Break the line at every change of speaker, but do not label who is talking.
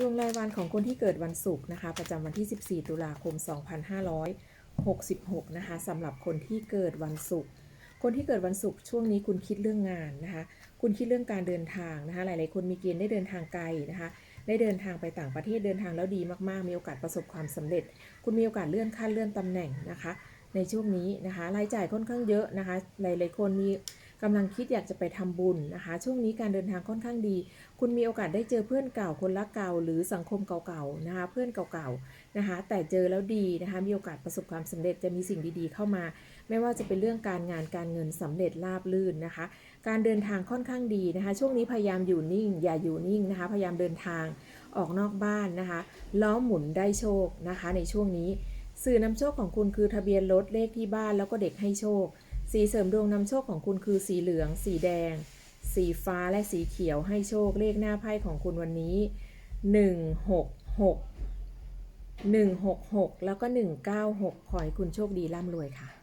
ดวงรายวันของคนที่เกิดวันศุกร์นะคะ ประจำวันที่ 14 ตุลาคม 2566 นะคะสำหรับคนที่เกิดวันศุกร์คนที่เกิดวันศุกร์ช่วงนี้คุณคิดเรื่องงานนะคะ คุณคิดเรื่องการเดินทางนะคะ หลาย ๆ คนมีเกณฑ์ได้เดินทางไกลนะคะ ได้เดินทางไปต่างประเทศเดินทางแล้วดีมาก ๆ มีโอกาสประสบความสำเร็จ คุณมีโอกาสเลื่อนขั้นเลื่อนตำแหน่งนะคะ ในช่วงนี้นะคะ รายจ่ายค่อนข้างเยอะนะคะ หลาย ๆ คนมี กำลังคิดอยากจะไปทำบุญนะคะ ช่วงนี้การเดินทางค่อนข้างดี คุณมีโอกาสได้เจอเพื่อนเก่าคนรักเก่า หรือสังคมเก่าๆนะคะ เพื่อนเก่าๆนะคะ แต่เจอแล้วดีนะคะ มีโอกาสประสบความสำเร็จจะมีสิ่งดีๆเข้ามา ไม่ว่าจะเป็นเรื่องการงานการเงินสำเร็จราบลื่นนะคะ การเดินทางค่อนข้างดีนะคะ ช่วงนี้พยายามอยู่นิ่ง อย่าอยู่นิ่งนะคะ พยายามเดินทางออกนอกบ้านนะคะ ล้อหมุนได้โชคนะคะ ในช่วงนี้ สื่อนำโชคของคุณคือทะเบียนรถเลขที่บ้านแล้วก็เด็กให้โชค สีเสริมดวงนำโชคของคุณคือสีเหลือง สีแดง สีฟ้าและสีเขียวให้โชคเลขหน้าไพ่ของคุณวันนี้ 166 166 แล้วก็ 196 ขอให้คุณโชคดีร่ำรวยค่ะ